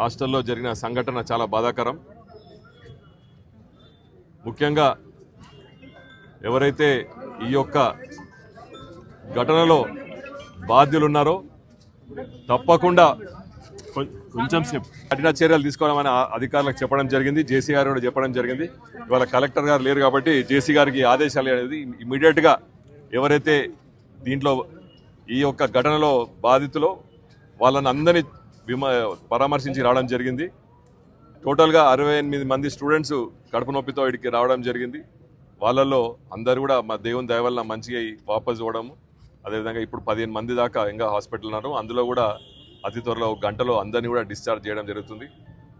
హాస్టల్లో జరిగిన సంఘటన చాలా బాధాకరం. ముఖ్యంగా ఎవరైతే ఈ యొక్క ఘటనలో బాధ్యులున్నారో తప్పకుండా కొంచెం కఠిన చర్యలు తీసుకోవాలని ఆ అధికారులకు చెప్పడం జరిగింది. జేసీ గారు కూడా చెప్పడం జరిగింది. ఇవాళ కలెక్టర్ గారు లేరు కాబట్టి జేసీ గారికి ఆదేశాలు అనేది ఇమీడియట్గా ఎవరైతే దీంట్లో ఈ యొక్క ఘటనలో బాధితులో వాళ్ళని అందరినీ భీమా పరామర్శించి రావడం జరిగింది. టోటల్గా అరవై ఎనిమిది మంది స్టూడెంట్స్ కడుపు నొప్పితో ఇక్కడికి రావడం జరిగింది. వాళ్ళల్లో అందరు కూడా మా దేవుని దయ వల్ల మంచిగా వాపస్ ఇవ్వడము అదేవిధంగా ఇప్పుడు పదిహేను మంది దాకా ఇంకా హాస్పిటల్ ఉన్నారు. అందులో కూడా అతి త్వరలో ఒక గంటలో అందరినీ కూడా డిశ్చార్జ్ చేయడం జరుగుతుంది.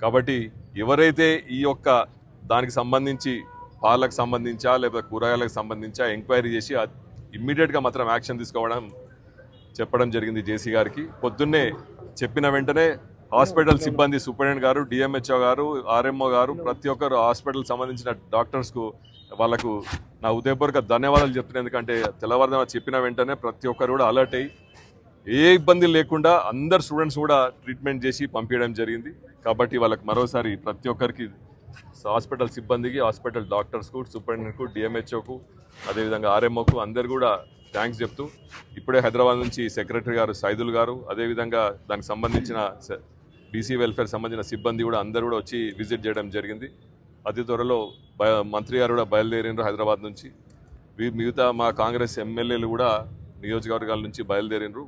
కాబట్టి ఎవరైతే ఈ యొక్క దానికి సంబంధించి పాలకు సంబంధించా లేకపోతే కూరగాయలకు సంబంధించా ఎంక్వైరీ చేసి ఇమ్మీడియట్గా మాత్రం యాక్షన్ తీసుకోవడం చెప్పడం జరిగింది జేసీ గారికి. పొద్దున్నే చెప్పిన వెంటనే హాస్పిటల్ సిబ్బంది సూపరింటెండెంట్ గారు డిఎంహెచ్ఓ గారు ఆర్ఎంఓ గారు ప్రతి ఒక్కరు హాస్పిటల్ సంబంధించిన డాక్టర్స్కు వాళ్ళకు నా ఉదయపూర్వక ధన్యవాదాలు చెప్తున్నాను ఎందుకంటే తెల్లవారుదన చెప్పిన వెంటనే ప్రతి ఒక్కరు కూడా అలర్ట్ అయ్యి ఏ ఇబ్బంది లేకుండా అందరు స్టూడెంట్స్ కూడా ట్రీట్మెంట్ చేసి పంపించడం జరిగింది. కాబట్టి వాళ్ళకి మరోసారి ప్రతి ఒక్కరికి హాస్పిటల్ సిబ్బందికి హాస్పిటల్ డాక్టర్స్కు సూపరింటెండెంట్కు డిఎంహెచ్ఓకు అదేవిధంగా ఆర్ఎంఓకు అందరు కూడా థ్యాంక్స్ చెప్తూ ఇప్పుడే హైదరాబాద్ నుంచి సెక్రటరీ గారు సైదుల్ గారు అదేవిధంగా దానికి సంబంధించిన బీసీ వెల్ఫేర్ సంబంధించిన సిబ్బంది కూడా అందరు కూడా వచ్చి విజిట్ చేయడం జరిగింది. అతి త్వరలో బయ- మంత్రి గారు కూడా బయలుదేరినారు హైదరాబాద్ నుంచి. వీ- మిగతా మా కాంగ్రెస్ ఎమ్మెల్యేలు కూడా నియోజకవర్గాల నుంచి బయలుదేరినారు.